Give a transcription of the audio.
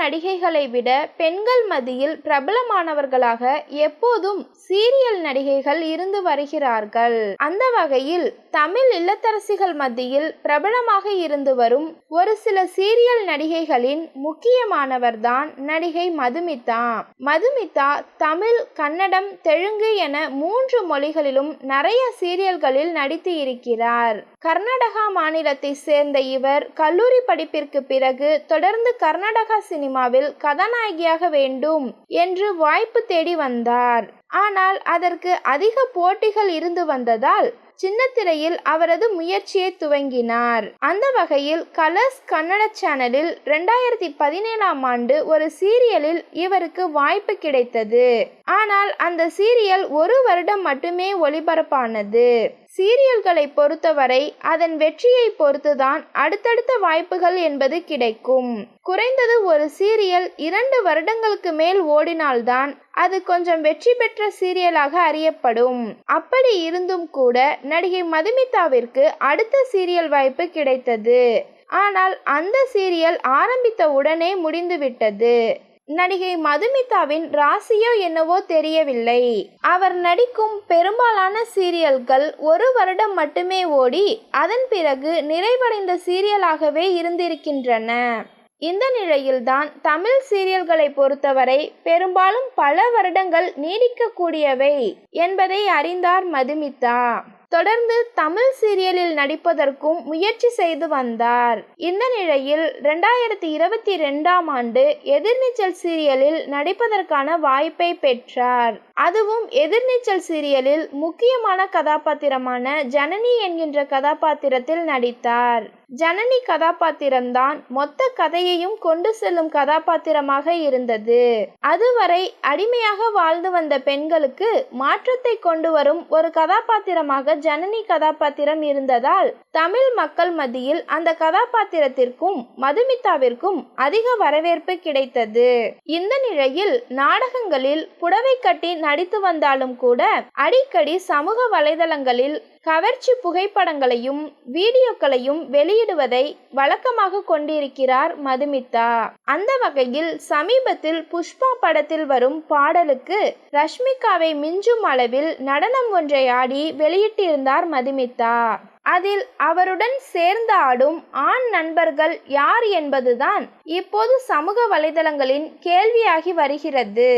நடிகைகளை விட பெண்கள் மத்தியில் பிரபலமானவர்களாக எப்போதும் சீரியல் நடிகைகள் இருந்து வருகிறார்கள். அந்த வகையில் தமிழ் இல்லத்தரசிகள் மத்தியில் பிரபலமாக இருந்து வரும் ஒரு சில சீரியல் நடிகைகளின் முக்கியமானவர்தான் நடிகை மதுமிதா. மதுமிதா தமிழ் கன்னடம் தெலுங்கு என மூன்று மொழிகளிலும் நிறைய சீரியல்களில் நடித்து இருக்கிறார். கர்நாடகா மாநிலத்தை சேர்ந்த இவர் கல்லூரி படிப்பிற்கு பிறகு தொடர்ந்து கர்நாடகா சினிமாவில் கதாநாயகியாக வேண்டும் என்று வாய்ப்பு தேடி வந்தார். ஆனால் அதற்கு அதிக போட்டிகள் இருந்து வந்ததால் சின்னத்திரையில் அவரது முயற்சியை துவங்கினார். அந்த வகையில் கலர்ஸ் கன்னட சேனலில் ரெண்டாயிரத்தி பதினேழாம் ஆண்டு ஒரு சீரியலில் இவருக்கு வாய்ப்பு கிடைத்தது. ஆனால் அந்த சீரியல் ஒரு வருடம் மட்டுமே ஒளிபரப்பானது. சீரியல்களை பொறுத்தவரை அதன் வெற்றியை பொறுத்துதான் அடுத்தடுத்த வாய்ப்புகள் என்பது கிடைக்கும். குறைந்தது ஒரு சீரியல் இரண்டு வருடங்களுக்கு மேல் ஓடினால்தான் அது கொஞ்சம் வெற்றி பெற்ற சீரியலாக அறியப்படும். அப்படி இருந்தும் கூட நடிகை மதுமிதாவிற்கு அடுத்த சீரியல் வாய்ப்பு கிடைத்தது. ஆனால் அந்த சீரியல் ஆரம்பித்த உடனே முடிந்துவிட்டது. நடிகை மதுமிதாவின் ராசியோ என்னவோ தெரியவில்லை. அவர் நடிக்கும் பெரும்பாலான சீரியல்கள் ஒரு வருடம் மட்டுமே ஓடி அதன் பிறகு நிறைவடைந்த சீரியலாகவே இருந்திருக்கின்றன. இந்த நிலையில்தான் தமிழ் சீரியல்களை பொறுத்தவரை பெரும்பாலும் பல வருடங்கள் நீடிக்கக்கூடியவை என்பதை அறிந்தார் மதுமிதா. தொடர்ந்து தமிழ் சீரியலில் நடிப்பதற்கும் முயற்சி செய்து வந்தார். இந்த நிலையில் ரெண்டாயிரத்தி இருபத்தி ரெண்டாம் ஆண்டு எதிர்நீச்சல் சீரியலில் நடிப்பதற்கான வாய்ப்பை பெற்றார். அதுவும் எதிர்நீச்சல் சீரியலில் முக்கியமான கதாபாத்திரமான ஜனனி என்கின்ற கதாபாத்திரத்தில் நடித்தார். ஜனனி கதாபாத்திரம்தான் மொத்த கதையையும் கொண்டு செல்லும் கதாபாத்திரமாக இருந்தது. அதுவரை அடிமையாக வாழ்ந்து வந்த பெண்களுக்கு மாற்றத்தை கொண்டு வரும் ஒரு கதாபாத்திரமாக ஜனனி கதாபாத்திரம் இருந்ததால் தமிழ் மக்கள் மத்தியில் அந்த கதாபாத்திரத்திற்கும் மதுமிதாவிற்கும் அதிக வரவேற்பு கிடைத்தது. இந்த நிலையில் நாடகங்களில் புடவை கட்டி நடித்து வந்தாலும் கூட அடிக்கடி சமூக வலைதளங்களில் கவர்ச்சி புகைப்படங்களையும் வீடியோக்களையும் வெளியிடுவதை வழக்கமாக கொண்டிருக்கிறார் மதுமிதா. அந்த வகையில் சமீபத்தில் புஷ்பா படத்தில் வரும் பாடலுக்கு ரஷ்மிகாவை மிஞ்சும் அளவில் நடனம் ஒன்றை ஆடி வெளியிட்டிருந்தார் மதுமிதா. அதில் அவருடன் சேர்ந்து ஆடும் ஆண் நண்பர்கள் யார் என்பதுதான் இப்போது சமூக வலைதளங்களின் கேள்வியாகி வருகிறது.